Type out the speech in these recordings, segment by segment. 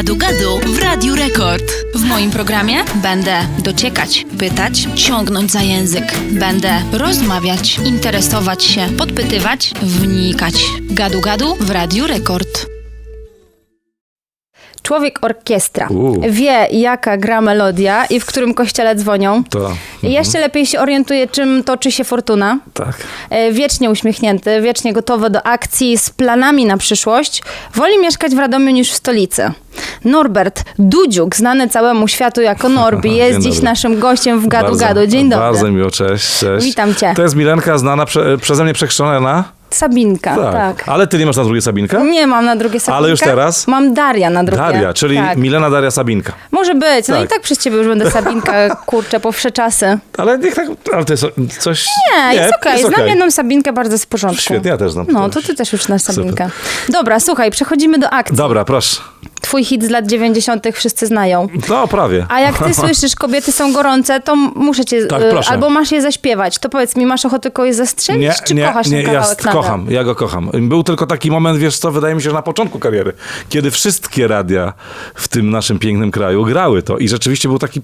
Gadu Gadu w Radiu Rekord. W moim programie będę dociekać, pytać, ciągnąć za język. Będę rozmawiać, interesować się, podpytywać, wnikać. Gadu Gadu w Radiu Rekord. Człowiek orkiestra U. wie, jaka gra melodia i w którym kościele dzwonią. To. I jeszcze lepiej się orientuje, czym toczy się fortuna. Tak. E, Wiecznie uśmiechnięty, wiecznie gotowy do akcji, z planami na przyszłość. Woli mieszkać w Radomiu niż w stolicy. Norbert Dudziuk, znany całemu światu jako Norbi, jest Dzień dziś dobry. naszym gościem w Gadu Bardzo- Gadu. Dzień dobry. Bardzo miło, cześć, cześć. Witam cię. To jest Milenka, znana prze, przeze mnie przekrzczona na... Sabinka, tak. Ale ty nie masz na drugie Sabinka? Nie mam na drugie Sabinka. Ale już teraz? Mam Daria na drugie. Daria, czyli tak. Milena Daria Sabinka. Może być, no Tak. i tak przez ciebie już będę Sabinka, kurczę, po wsze czasy. Ale niech tak... Ale to jest coś... Nie, jest okej. jest Znam okej. jedną Sabinkę bardzo z porządku. Świetnie, ja też znam. No, to ty też już znasz Sabinkę. Dobra, słuchaj, przechodzimy do akcji. Dobra, proszę. Twój hit z lat 90. wszyscy znają. No, prawie. A jak ty słyszysz, kobiety są gorące, to muszę cię, Tak, y, proszę. albo masz je zaśpiewać. To powiedz mi, masz ochotę kogoś zastrzelić, Nie, czy nie, kochasz nie, ten ja kawałek nadal? kocham, ja go kocham. Był tylko taki moment, wiesz co, wydaje mi się, że na początku kariery, kiedy wszystkie radia w tym naszym pięknym kraju grały to i rzeczywiście był taki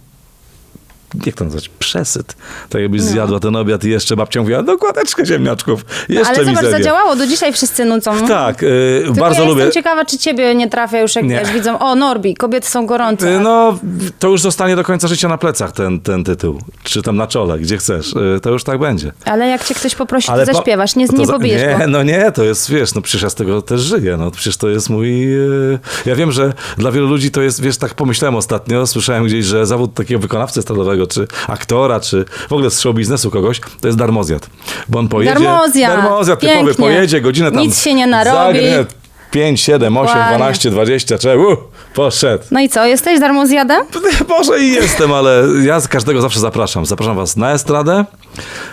jak to nazwać, przesyt. Tak jakbyś zjadła ten obiad i jeszcze babcia mówiła, dokładeczkę ziemniaczków, jeszcze Ale zobacz, zadziałało, do dzisiaj wszyscy nucą. Tak, y, Tylko bardzo ja lubię. jestem ciekawa, czy ciebie nie trafia już, jak Nie. wiesz, widzą, o Norbi, kobiety są gorące. Y, No, to już zostanie do końca życia na plecach ten, ten tytuł. Czy tam na czole, gdzie chcesz. Y, To już tak będzie. Ale jak cię ktoś poprosi, to po- zaśpiewasz, nie, to nie za- pobijesz nie, go. No nie, to jest, wiesz, no przecież ja z tego też żyję, no przecież to jest mój... e, Ja wiem, że dla wielu ludzi to jest, wiesz, tak pomyślałem ostatnio, słyszałem gdzieś, że zawód takiego wykonawcy estradowego, czy aktora, czy w ogóle z show biznesu kogoś, to jest darmozjad. Bo on pojedzie... Darmozjad, Darmozjad typowy, pięknie. pojedzie, godzinę tam... Nic się nie narobi. Zagnie, 5, 7, 8, Dokładnie. 12, 20, czy uh, poszedł. No i co, jesteś darmozjadem? Może i jestem, ale ja z każdego zawsze zapraszam. Zapraszam was na estradę,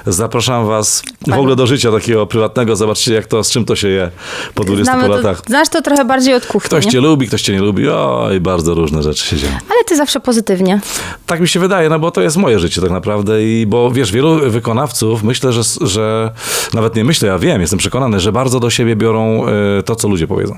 zapraszam was w ogóle do życia takiego prywatnego. Zobaczcie, jak to, z czym to się je po 20 Znamy to, latach. znasz to trochę bardziej od kuchni, Ktoś nie? cię lubi, ktoś cię nie lubi. Oj, bardzo różne rzeczy się dzieją. Ale ty zawsze pozytywnie. Tak mi się wydaje, no bo to jest moje życie tak naprawdę i bo wiesz, wielu wykonawców, myślę, że, że nawet nie myślę, ja wiem, jestem przekonany, że bardzo do siebie biorą e, to, co ludzie powiedzą.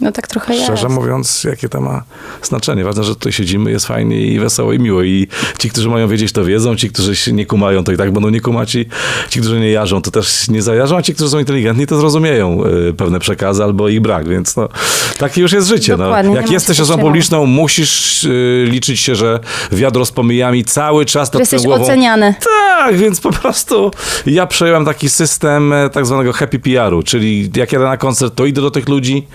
No tak trochę Szczerze jest. mówiąc, jakie to ma znaczenie. Ważne, że tutaj siedzimy, jest fajnie i wesoło i miło. I ci, którzy mają wiedzieć, to wiedzą. Ci, którzy się nie kumają, to i tak będą nie kumać. I ci, którzy nie jarzą, to też nie zajarzą. A ci, którzy są inteligentni, to zrozumieją y, pewne przekazy albo ich brak. Więc no, takie już jest życie. No. Dokładnie, Jak jesteś osobą publiczną, musisz y, liczyć się, że wiadro z pomijami cały czas nad jesteś głową. oceniany. Tak, więc po prostu ja przejąłem taki system e, tak zwanego happy PR-u, czyli jak jadę na koncert, to idę do tych ludzi,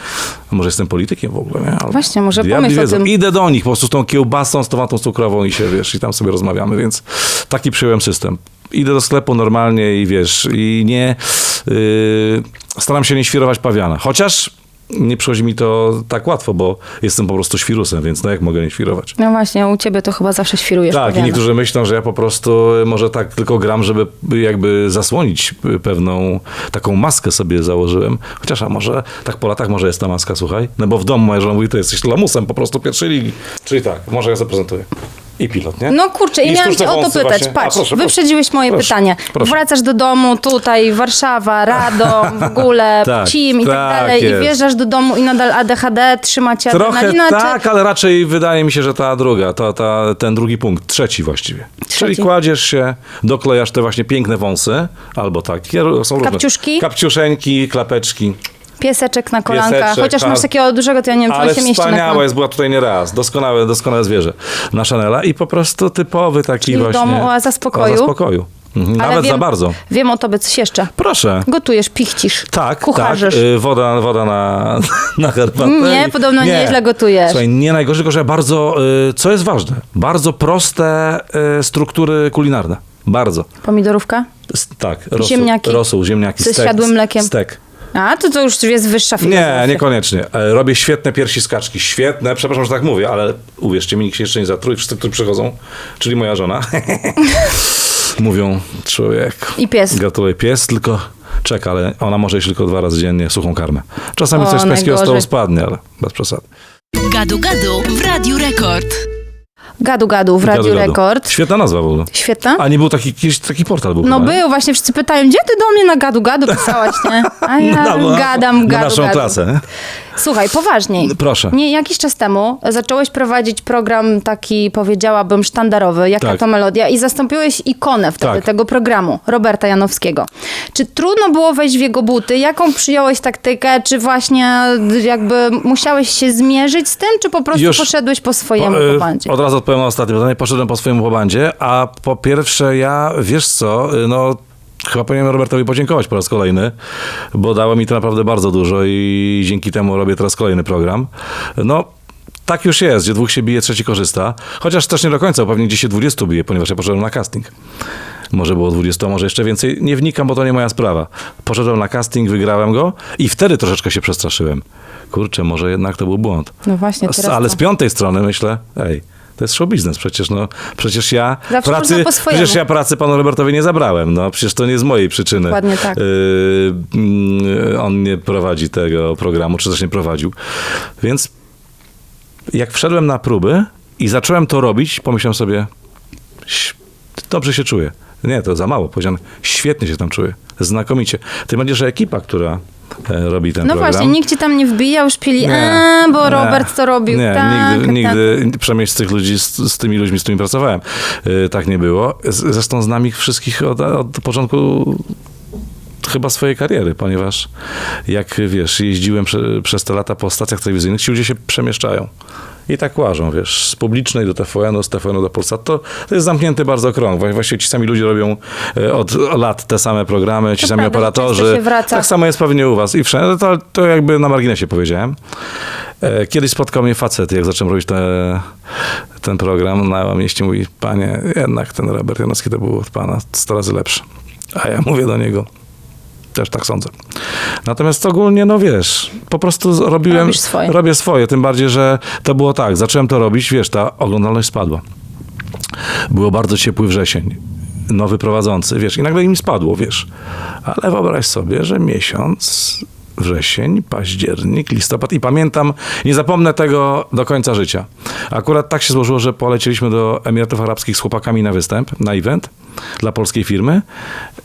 może jestem politykiem w ogóle, nie? Albo Właśnie, może pomyśl o tym. Idę do nich po prostu z tą kiełbasą, z tą watą cukrową i się, wiesz, i tam sobie rozmawiamy, więc taki przyjąłem system. Idę do sklepu normalnie i wiesz, i nie, yy, staram się nie świrować pawiana, chociaż nie przychodzi mi to tak łatwo, bo jestem po prostu świrusem, więc no jak mogę nie świrować? No właśnie, u ciebie to chyba zawsze świrujesz. Tak, i niektórzy myślą, że ja po prostu może tak tylko gram, żeby jakby zasłonić pewną taką maskę sobie założyłem. Chociaż a może tak po latach może jest ta maska, słuchaj. No bo w domu moja żona mówi, to jesteś lamusem po prostu pierwszej ligi. Czyli tak, może ja zaprezentuję. I pilot, nie? No kurczę, i, I miałam cię o to pytać. właśnie. Patrz, proszę, proszę. wyprzedziłeś moje Proszę, pytanie. proszę. Wracasz do domu, tutaj Warszawa, Radom, w ogóle, Tak, Cim i tak, tak dalej. jest. I wjeżdżasz do domu i nadal ADHD, trzymacie Trochę adrenalina, tak, ale raczej wydaje mi się, że ta druga, ta, ta, ten drugi punkt, trzeci właściwie. Czyli Trzeci. kładziesz się, doklejasz te właśnie piękne wąsy, albo tak, są różne. Kapciuszki? Kapciuszeńki, klapeczki. Pieseczek na kolanka. Pieseczek, Chociaż masz tak. takiego dużego, to ja nie wiem, czy Ale on się mieści na wspaniała jest, była tutaj nie raz. Doskonałe, doskonałe zwierzę. Na Chanela i po prostu typowy taki Czyli w właśnie... domu oaza spokoju? Oaza spokoju. Mhm. Ale Nawet wiem, za bardzo. Wiem o tobie coś jeszcze. Proszę. Gotujesz, pichcisz, Tak, kucharzysz. tak. Y, Woda, woda na, na herbatę. Nie, I- podobno nieźle gotujesz. Słuchaj, nie najgorzej, tylko że bardzo, y, co jest ważne, bardzo proste y, struktury kulinarne. Bardzo. Pomidorówka? S- Tak, rosół, Ziemniaki? rosół, ziemniaki, Ze stek, zsiadłym mlekiem? Stek. A, to to już jest wyższa filozofia. Nie, niekoniecznie. E, Robię świetne piersi z kaczki. Świetne, przepraszam, że tak mówię, ale uwierzcie mi, nikt się jeszcze nie zatruł. Wszyscy, którzy przychodzą, czyli moja żona, mówią, człowiek, I pies. gratuluję pies, tylko czeka, ale ona może jeść tylko dwa razy dziennie suchą karmę. Czasami O, coś z pańskiego najgorzej. stołu spadnie, ale bez przesady. Gadu Gadu w Radiu Rekord. Gadu Gadu w Radiu Gadu. Rekord. Świetna nazwa w ogóle. Świetna. A nie był taki, kiedyś taki portal był No chyba, nie? był, właśnie wszyscy pytają, gdzie ty do mnie na gadu gadu pisałaś, nie? A ja na- gadam, na gadu, naszą gadu. klasę. nie? Słuchaj, poważniej. Proszę. Nie, jakiś czas temu zacząłeś prowadzić program taki, powiedziałabym, sztandarowy, jaka Tak. to melodia i zastąpiłeś ikonę wtedy Tak. tego programu, Roberta Janowskiego. Czy trudno było wejść w jego buty? Jaką przyjąłeś taktykę? Czy właśnie jakby musiałeś się zmierzyć z tym, czy po prostu Już poszedłeś po swojemu Po- po y, bandzie? Od razu odpowiem na ostatnie pytanie. Poszedłem po swojemu po bandzie, a po pierwsze ja, wiesz co, y, no chyba powinienem Robertowi podziękować po raz kolejny, bo dało mi to naprawdę bardzo dużo i dzięki temu robię teraz kolejny program. No, tak już jest, gdzie dwóch się bije, trzeci korzysta. Chociaż też nie do końca, bo pewnie gdzieś się 20 bije, ponieważ ja poszedłem na casting. Może było 20, może jeszcze więcej. Nie wnikam, bo to nie moja sprawa. Poszedłem na casting, wygrałem go i wtedy troszeczkę się przestraszyłem. Kurczę, może jednak to był błąd. No właśnie, teraz Ale to- z piątej strony myślę, ej, to jest show biznes przecież, no. Przecież ja Zawsze pracy, przecież ja pracy panu Robertowi nie zabrałem, no. Przecież to nie z mojej przyczyny. Dokładnie tak. Yy, on nie prowadzi tego programu, czy też nie prowadził. Więc jak wszedłem na próby i zacząłem to robić, pomyślałem sobie, "Ś- dobrze się czuję. Nie, to za mało powiedziane. Świetnie się tam czuję. Znakomicie. Tym bardziej, że ekipa, która e, robi ten No program... właśnie, nikt ci tam nie wbijał, szpili, Nie, bo nie, Robert to robił, Nie, tak, nigdy, tak. nigdy przynajmniej z tych ludzi, z, z tymi ludźmi, z którymi pracowałem, yy, tak nie było. Z, zresztą znam ich wszystkich od, od początku chyba swojej kariery, ponieważ jak wiesz, jeździłem prze, przez te lata po stacjach telewizyjnych, ci ludzie się przemieszczają. I tak łażą, wiesz, z publicznej do TVN-u, z TVN-u do Polsat. To, to jest zamknięty bardzo krąg. Wła- Właściwie ci sami ludzie robią e, od lat te same programy, ci To sami prawda, operatorzy. Tak samo jest pewnie u was. I wszędzie, to, to jakby na marginesie powiedziałem. E, Kiedyś spotkał mnie facet, jak zacząłem robić te, ten program na mieście, mówi, panie, jednak ten Robert Janowski to był od pana 100 razy lepszy. A ja mówię do niego, też tak sądzę. Natomiast ogólnie, no wiesz, po prostu robiłem, swoje. robię swoje, tym bardziej, że to było tak, zacząłem to robić, wiesz, ta oglądalność spadła. Było bardzo ciepły wrzesień, nowy prowadzący, wiesz, i nagle im spadło, wiesz. Ale wyobraź sobie, że miesiąc, wrzesień, październik, listopad i pamiętam, nie zapomnę tego do końca życia. Akurat tak się złożyło, że polecieliśmy do Emiratów Arabskich z chłopakami na występ, na event dla polskiej firmy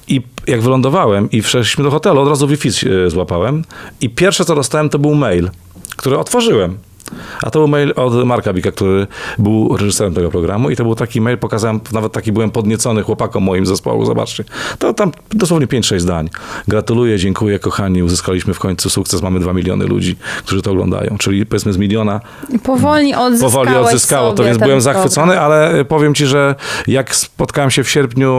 i jak wylądowałem i wszedliśmy do hotelu, od razu Wi-Fi się złapałem i pierwsze co dostałem to był mail, który otworzyłem. A to był mail od Marka Bika, który był reżyserem tego programu i to był taki mail, pokazałem, nawet taki byłem podniecony chłopakom moim zespołu, zobaczcie. To tam dosłownie 5-6 zdań. Gratuluję, dziękuję, kochani, uzyskaliśmy w końcu sukces, mamy 2 miliony ludzi, którzy to oglądają. Czyli powiedzmy z miliona powoli odzyskałeś powoli odzyskało to, więc byłem program. zachwycony, ale powiem ci, że jak spotkałem się w sierpniu,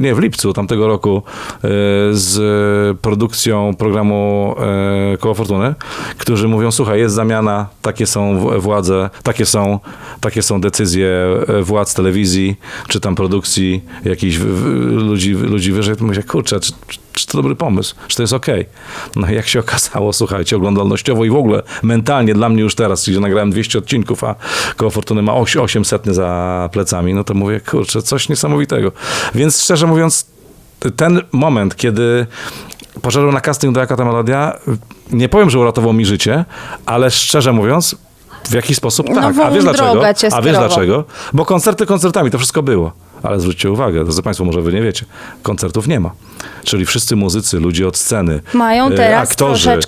nie, w lipcu tamtego roku e, z produkcją programu e, Koło Fortuny, którzy mówią, słuchaj, jest zamiana, takie są władze, takie są, takie są decyzje e, władz telewizji, czy tam produkcji jakichś ludzi, ludzi wyżej, mówię, kurczę, czy, czy to dobry pomysł, czy to jest okej. No jak się okazało, słuchajcie, oglądalnościowo i w ogóle mentalnie dla mnie już teraz, gdzie nagrałem 200 odcinków, a Koło Fortuny ma oś- 800 za plecami, no to mówię, kurczę, coś niesamowitego. Więc szczerze mówiąc, ten moment, kiedy poszedłem na casting do Jaka ta Melodia, nie powiem, że uratował mi życie, ale szczerze mówiąc, w jakiś sposób tak. A wiesz dlaczego? A wiesz dlaczego? Bo koncerty koncertami, to wszystko było. Ale zwróćcie uwagę, drodzy Państwo, może wy nie wiecie, koncertów nie ma. Czyli wszyscy muzycy, ludzie od sceny, Mają e, teraz aktorzy,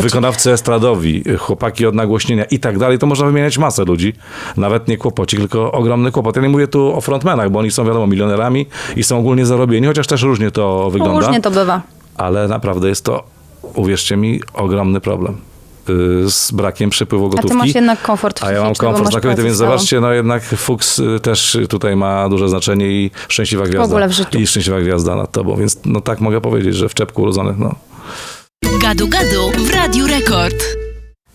wykonawcy estradowi, e, chłopaki od nagłośnienia i tak dalej, to można wymieniać masę ludzi. Nawet nie kłopocik, tylko ogromny kłopot. Ja nie mówię tu o frontmenach, bo oni są wiadomo milionerami i są ogólnie zarobieni, chociaż też różnie to No, wygląda Różnie to bywa. ale naprawdę jest to, uwierzcie mi, ogromny problem z brakiem przepływu A gotówki. ty masz jednak komfort A ja mam komfort znakomity, więc zobaczcie, no jednak Fuchs y, też tutaj ma duże znaczenie i szczęśliwa gwiazda. ogóle w życiu. I szczęśliwa gwiazda nad tobą, więc no tak mogę powiedzieć, że w czepku urodzony, no. Gadu Gadu w Radiu Rekord.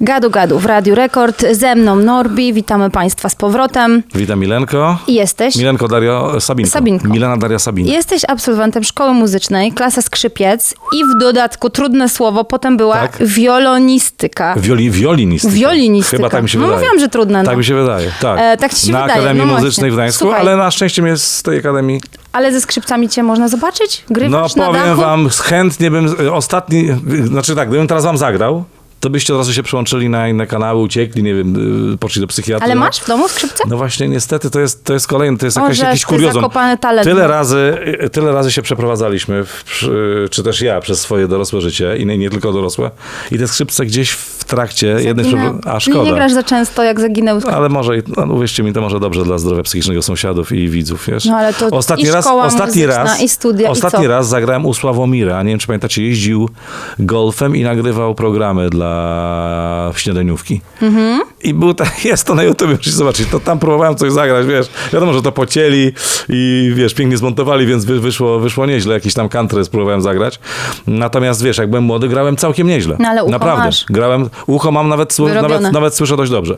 Gadu Gadu w Radiu Rekord. Ze mną Norbi. Witamy Państwa z powrotem. Witam Milenko. I jesteś? Milenko Dario Sabinko. Sabinko. Milena Daria Sabinko. Jesteś absolwentem szkoły muzycznej, klasa skrzypiec i w dodatku, trudne słowo, potem była Tak. wiolonistyka. Wioli, wiolinistyka. Wiolinistyka. Chyba tak mi się No wydaje. mówiłam, że trudne, no. Tak mi się wydaje, tak. E, tak ci się Na wydaje, Akademii no Muzycznej w Gdańsku, Słuchaj. ale na szczęście mnie z tej Akademii Ale ze skrzypcami cię można zobaczyć? No Grywasz na powiem wam, chętnie bym, ostatni, znaczy tak, gdybym teraz wam zagrał, to byście od razu się przełączyli na inne kanały, uciekli, nie wiem, y, poszli do psychiatry. Ale no. masz w domu skrzypce? No właśnie, niestety, to jest, to jest kolejny, to jest jakaś, jakiś kuriozum. talent. Tyle razy, y, tyle razy się przeprowadzaliśmy, w, czy też ja, przez swoje dorosłe życie i nie, nie tylko dorosłe. I te skrzypce gdzieś w trakcie jednej z... Zaginę- A szkoda. nie grasz za często, jak zaginęły Ale może, i- no, uwierzcie mi, to może dobrze dla zdrowia psychicznego sąsiadów i widzów, wiesz. No, ale to ostatni i raz, szkoła ostatni muzyczna, raz, i studia, i ostatni co? raz zagrałem u Sławomira. Nie wiem, czy pamiętacie, jeździł golfem i nagrywał programy dla śniadaniówki. Mhm. I był tak, jest to na YouTube, musisz zobaczyć. To tam próbowałem coś zagrać, wiesz. Wiadomo, że to pocieli i wiesz, pięknie zmontowali, więc wy, wyszło, wyszło nieźle. Jakiś tam country spróbowałem zagrać. Natomiast wiesz, jak byłem młody, grałem całkiem nieźle. No, ale Naprawdę. masz. Grałem, ucho mam nawet, Wyrobione. nawet, nawet słyszę dość dobrze.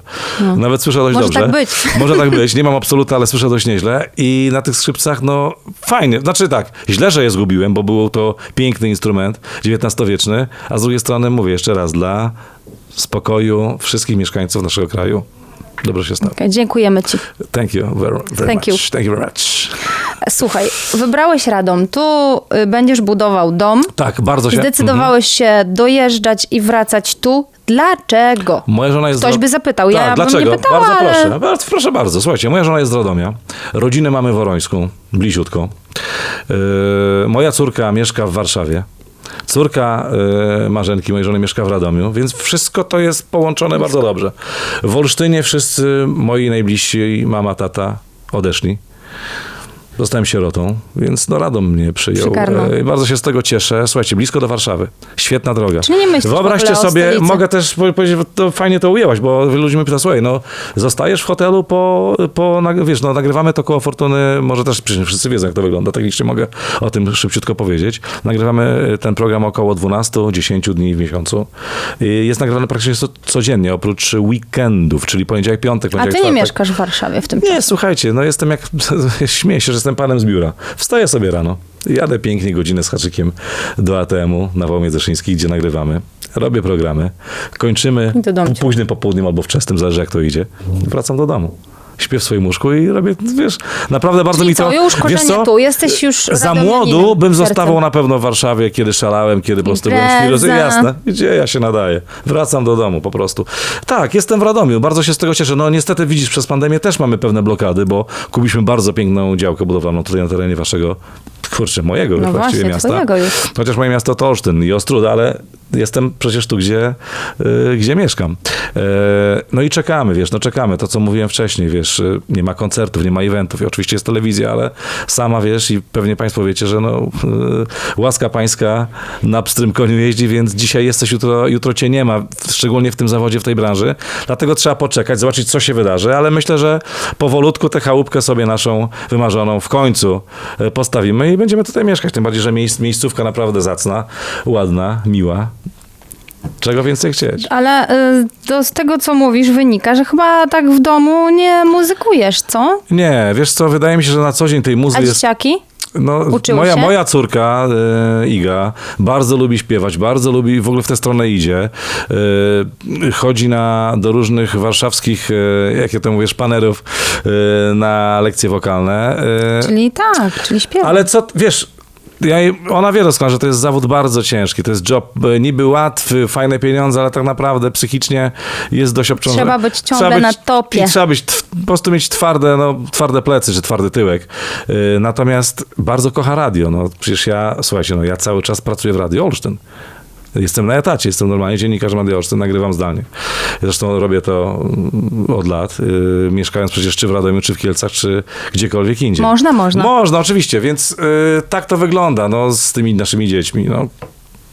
Nawet słyszę dość Może dobrze. tak być. Może tak być. Nie mam absoluta, ale słyszę dość nieźle. I na tych skrzypcach, no fajnie. Znaczy tak, źle, że je zgubiłem, bo był to piękny instrument, XIX-wieczny, a z drugiej strony mówię jeszcze raz, dla spokoju wszystkich mieszkańców naszego kraju. Dobrze się stało. Okej, dziękujemy ci. Thank you very, very Thank much. you. Thank you very much. Słuchaj, wybrałeś Radom, tu y, będziesz budował dom. Tak, bardzo się... Zdecydowałeś się dojeżdżać i wracać tu. Dlaczego? Moja żona jest Ktoś by zapytał, ja tak, bym nie dlaczego? pytała, bardzo ale- proszę, bardzo, proszę bardzo. Słuchajcie, moja żona jest z Radomia. Rodzinę mamy w Orońsku, bliziutko. Yy, moja córka mieszka w Warszawie. Córka yy, Marzenki, mojej żony, mieszka w Radomiu, więc wszystko to jest połączone bardzo dobrze. W Olsztynie wszyscy moi najbliżsi, mama, tata odeszli. Zostałem sierotą, więc no Radom mnie przyjął. E, Bardzo się z tego cieszę. Słuchajcie, blisko do Warszawy. Świetna droga. Czyli nie myślisz Wyobraźcie sobie, mogę też po- powiedzieć, to fajnie to ujęłaś, bo ludzi mnie pyta, słuchaj, no zostajesz w hotelu po, po wiesz, no nagrywamy to koło Fortuny, może też przecież wszyscy wiedzą, jak to wygląda, technicznie mogę o tym szybciutko powiedzieć. Nagrywamy ten program około 12-10 dni w miesiącu. Jest nagrywany praktycznie co- codziennie, oprócz weekendów, czyli poniedziałek, piątek, A poniedziałek, ty nie czwartek. mieszkasz w Warszawie w tym Nie, słuchajcie, no jestem jak, śmieję się, że jestem panem z biura. Wstaję sobie rano, jadę pięknie godzinę z haczykiem do ATM-u na Wołomie Zeszyńskiej, gdzie nagrywamy. Robię programy, kończymy późnym popołudniem albo wczesnym, zależy jak to idzie. Wracam do domu. Śpię w swoim łóżku i robię, wiesz, naprawdę bardzo Czyli mi to... co, już korzenie wiesz co? tu, jesteś już Za młodu bym zostawał na pewno w Warszawie, kiedy szalałem, kiedy po prostu byłem świeży. Jasne, gdzie ja się nadaję. Wracam do domu po prostu. Tak, jestem w Radomiu, bardzo się z tego cieszę. No niestety widzisz, przez pandemię też mamy pewne blokady, bo kupiliśmy bardzo piękną działkę budowlaną tutaj na terenie waszego, kurczę, mojego No właściwie miasta. twojego już. Chociaż moje miasto to Olsztyn i Ostruda, ale jestem przecież tu, gdzie, y, gdzie mieszkam. E, no i czekamy, wiesz, no czekamy. To, co mówiłem wcześniej, wiesz, y, nie ma koncertów, nie ma eventów i oczywiście jest telewizja, ale sama wiesz i pewnie państwo wiecie, że no, y, łaska pańska na pstrym koniu jeździ, więc dzisiaj jesteś, jutro, jutro cię nie ma, szczególnie w tym zawodzie, w tej branży. Dlatego trzeba poczekać, zobaczyć, co się wydarzy, ale myślę, że powolutku tę chałupkę sobie naszą wymarzoną w końcu postawimy i będziemy tutaj mieszkać. Tym bardziej, że miejsc, miejscówka naprawdę zacna, ładna, miła. Czego więcej chcieć? Ale y, to z tego, co mówisz, wynika, że chyba tak w domu nie muzykujesz, co? Nie, wiesz co, wydaje mi się, że na co dzień tej muzy A jest... dzieciaki? No, Uczyły moja, się? moja córka, e, Iga, bardzo lubi śpiewać, bardzo lubi, w ogóle w tę stronę idzie. E, chodzi na, do różnych warszawskich, e, jak ja to mówię, szpanerów e, na lekcje wokalne. E, Czyli tak, czyli śpiewa. ale co, wiesz, ja, ona wie doskonale, że to jest zawód bardzo ciężki. To jest job e, niby łatwy, fajne pieniądze, ale tak naprawdę psychicznie jest dość obciążony. Trzeba być ciągle na topie. I trzeba być, po prostu mieć twarde, no, twarde plecy, czy twardy tyłek. E, Natomiast bardzo kocha radio. No, przecież ja, słuchajcie, no, ja cały czas pracuję w Radio Olsztyn. Jestem na etacie, jestem normalnie dziennikarzem Radio Olsztyn, nagrywam zdalnie. Zresztą robię to mm, od lat, yy, mieszkając przecież czy w Radomiu, czy w Kielcach, czy gdziekolwiek indziej. Można, można. Można, oczywiście, więc yy, tak to wygląda no, z tymi naszymi dziećmi. No.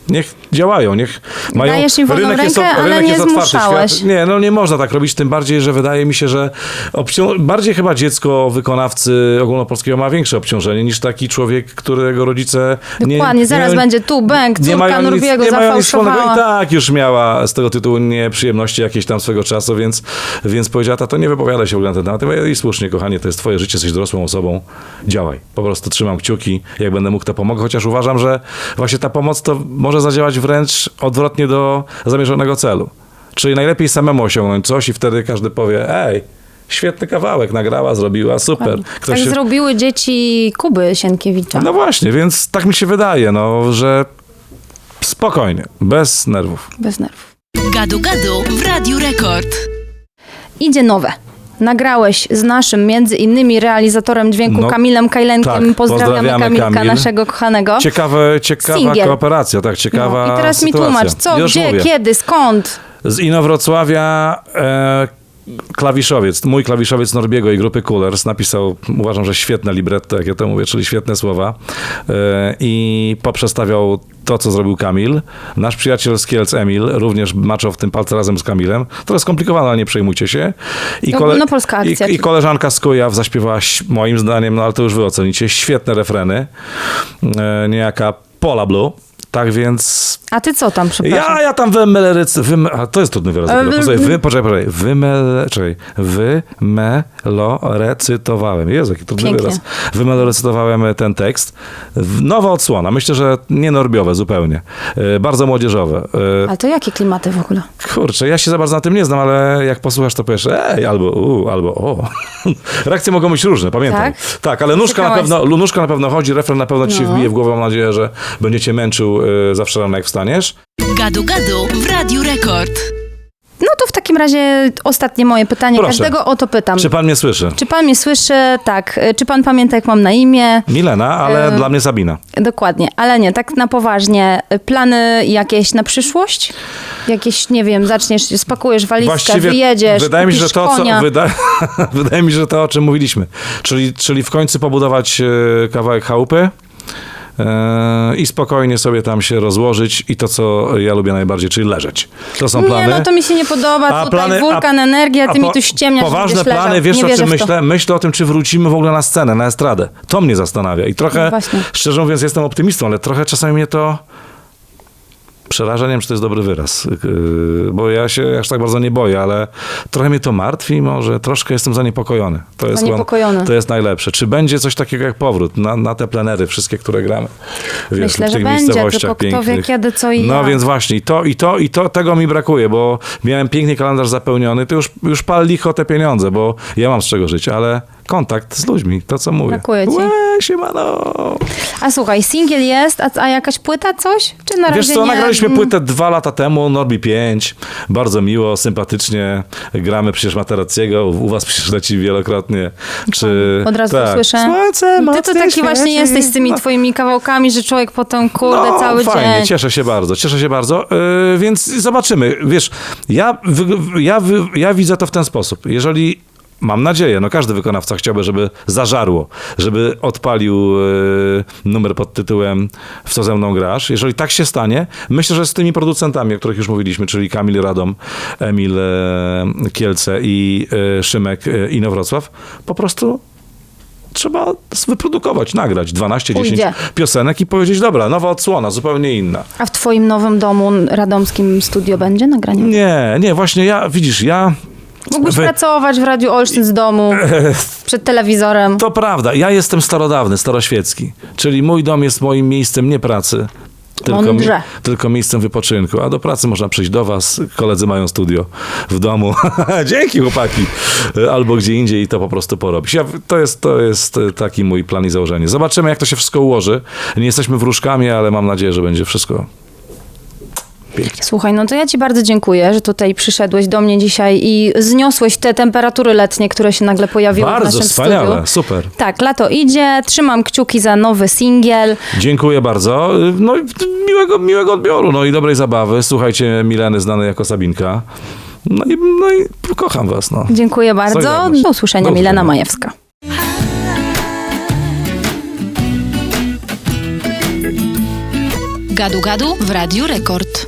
Niech działają, niech mają... Dajesz im wolną rynek jest, rękę, ale rynek nie jest otwarty. Świat, nie, no nie można tak robić, tym bardziej, że wydaje mi się, że obcią- bardziej chyba dziecko wykonawcy ogólnopolskiego ma większe obciążenie niż taki człowiek, którego rodzice... Dokładnie, zaraz będzie tu bęk, córka mają nic- nie mają nic wspólnego. I tak już miała z tego tytułu nieprzyjemności jakieś tam swego czasu, więc, więc powiedziała, to nie wypowiada się w ogóle na ten temat. I słusznie, kochanie, to jest twoje życie, jesteś dorosłą osobą, działaj. Po prostu trzymam kciuki, jak będę mógł, to pomogę, chociaż uważam, że właśnie ta pomoc to może zadziałać wręcz odwrotnie do zamierzonego celu. Czyli najlepiej samemu osiągnąć coś i wtedy każdy powie, ej, świetny kawałek, nagrała, zrobiła, super. Tak się... zrobiły dzieci Kuby Sienkiewicza. No właśnie, więc tak mi się wydaje, no, że spokojnie, bez nerwów. Bez nerwów. Gadu Gadu w Radiu Rekord. Idzie nowe. Nagrałeś z naszym, między innymi realizatorem dźwięku No, Kamilem Kajlenkiem. tak, pozdrawiamy, Kamilka, Kamil. naszego kochanego. Ciekawe, ciekawa Singiel. kooperacja, tak, ciekawa No, I teraz mi sytuacja. tłumacz, co, Już gdzie, mówię. kiedy, skąd? Z Inowrocławia e, klawiszowiec, mój klawiszowiec Norbiego i grupy Coolers napisał, uważam, że świetne libretto, jak ja to mówię, czyli świetne słowa e, i poprzestawiał to, co zrobił Kamil. Nasz przyjaciel z Kielc, Emil, również maczał w tym palce razem z Kamilem. To jest skomplikowane, ale nie przejmujcie się. I, To ogólnopolska akcja. i, i koleżanka z Kujaw zaśpiewała, moim zdaniem, no ale to już wy ocenicie, świetne refreny. E, niejaka Pola Blue. Tak więc A ty co tam, przepraszam? ja, ja tam wymelorycy... Wyme, a to jest trudny wyraz. Dopiero. wy- poczekaj, poczekaj. Wymel, czekaj. Wymelorecytowałem. Jezu, jaki trudny Pięknie. wyraz. Wymelorecytowałem ten tekst. Nowa odsłona. Myślę, że nie norbiowe zupełnie. E, bardzo młodzieżowe. E, Ale to jakie klimaty w ogóle? Kurczę, ja się za bardzo na tym nie znam, ale jak posłuchasz, to powiesz ej, albo u, albo o. Reakcje mogą być różne, pamiętaj. Tak? Tak, ale nóżka na, pewno, nóżka na pewno chodzi, refren na pewno ci się No. wbije w głowę. Mam nadzieję, że będziecie męczył zawsze rano, jak wstaniesz. Gadu Gadu w Radiu Rekord. No to w takim razie ostatnie moje pytanie. Proszę. Każdego o to pytam. Czy pan mnie słyszy? Czy pan mnie słyszy? Tak. Y, Czy pan pamięta, jak mam na imię? Milena, ale E, dla mnie Sabina. Dokładnie, ale nie, tak na poważnie. Y, Plany jakieś na przyszłość? Jakieś, nie wiem, zaczniesz, spakujesz walizkę, wyjedziesz, wydaje mi się, że to, co, wyda, wydaje mi się, że to, o czym mówiliśmy. Czyli, czyli w końcu pobudować kawałek chałupy i spokojnie sobie tam się rozłożyć i to, co ja lubię najbardziej, czyli leżeć. To są plany. Nie, no to mi się nie podoba. A Tutaj plany- wulkan, a- energia, ty a mi po- tu ściemniasz, Poważne plany, leżał. wiesz nie o czym myślę? Myślę o tym, czy wrócimy w ogóle na scenę, na estradę. To mnie zastanawia i trochę, No właśnie. szczerze mówiąc, jestem optymistą, ale trochę czasami mnie to przeraża, nie wiem, czy to jest dobry wyraz, yy, bo ja się aż tak bardzo nie boję, ale trochę mnie to martwi, może troszkę jestem zaniepokojony. To jest, Zaniepokojony. to jest najlepsze. Czy będzie coś takiego jak powrót na, na te plenery wszystkie, które gramy? Wiesz, Myślę, w że tych będzie, miejscowościach tylko kto wie kiedy, co i No jak. więc właśnie, i to, i to, i to, tego mi brakuje, bo miałem pięknie kalendarz zapełniony, to już, już pal licho te pieniądze, bo ja mam z czego żyć, ale kontakt z ludźmi, to co mówię. Brakuje ci. Łe, siemano. A słuchaj, singiel jest, a, a jakaś płyta, coś? Czy na razie Wiesz co, nie? nagraliśmy Mm, płytę dwa lata temu, Norbi 5, bardzo miło, sympatycznie, gramy przecież Materackiego, u was przecież leci wielokrotnie, czy... Od razu tak. słyszę. Słońce Ty to taki właśnie jesteś z tymi No. twoimi kawałkami, że człowiek potem, kurde, No, cały fajnie, dzień. cieszę się bardzo, cieszę się bardzo, yy, więc zobaczymy. Wiesz, ja, ja, wy, ja widzę to w ten sposób. Jeżeli Mam nadzieję, no każdy wykonawca chciałby, żeby zażarło, żeby odpalił yy, numer pod tytułem W co ze mną grasz. Jeżeli tak się stanie, myślę, że z tymi producentami, o których już mówiliśmy, czyli Kamil Radom, Emil e, Kielce i e, Szymek e, Inowrocław, po prostu trzeba wyprodukować, nagrać 12-10 Pójdzie. piosenek i powiedzieć, dobra, nowa odsłona, zupełnie inna. A w twoim nowym domu radomskim studio będzie nagranie? Nie, nie, właśnie ja, widzisz, ja... Mógłbyś Wy- pracować w Radiu Olsztyn z domu, przed telewizorem. To prawda, ja jestem starodawny, staroświecki, czyli mój dom jest moim miejscem nie pracy, tylko, Mądrze. tylko miejscem wypoczynku, a do pracy można przyjść do was, koledzy mają studio w domu, dzięki chłopaki, albo gdzie indziej i to po prostu porobić. Ja, to, jest, to jest taki mój plan i założenie. Zobaczymy, jak to się wszystko ułoży. Nie jesteśmy wróżkami, ale mam nadzieję, że będzie wszystko pięknie. Słuchaj, no to ja ci bardzo dziękuję, że tutaj przyszedłeś do mnie dzisiaj i zniosłeś te temperatury letnie, które się nagle pojawiły w Bardzo naszym wspaniale, studiu. super. Tak, lato idzie, trzymam kciuki za nowy singiel. Dziękuję bardzo. No i miłego, miłego odbioru, no i dobrej zabawy. Słuchajcie Mileny, znanej jako Sabinka. No i, no i kocham was, no. Dziękuję bardzo. Do usłyszenia, Do Milena. Majewska. Gadu Gadu w Radiu Rekord.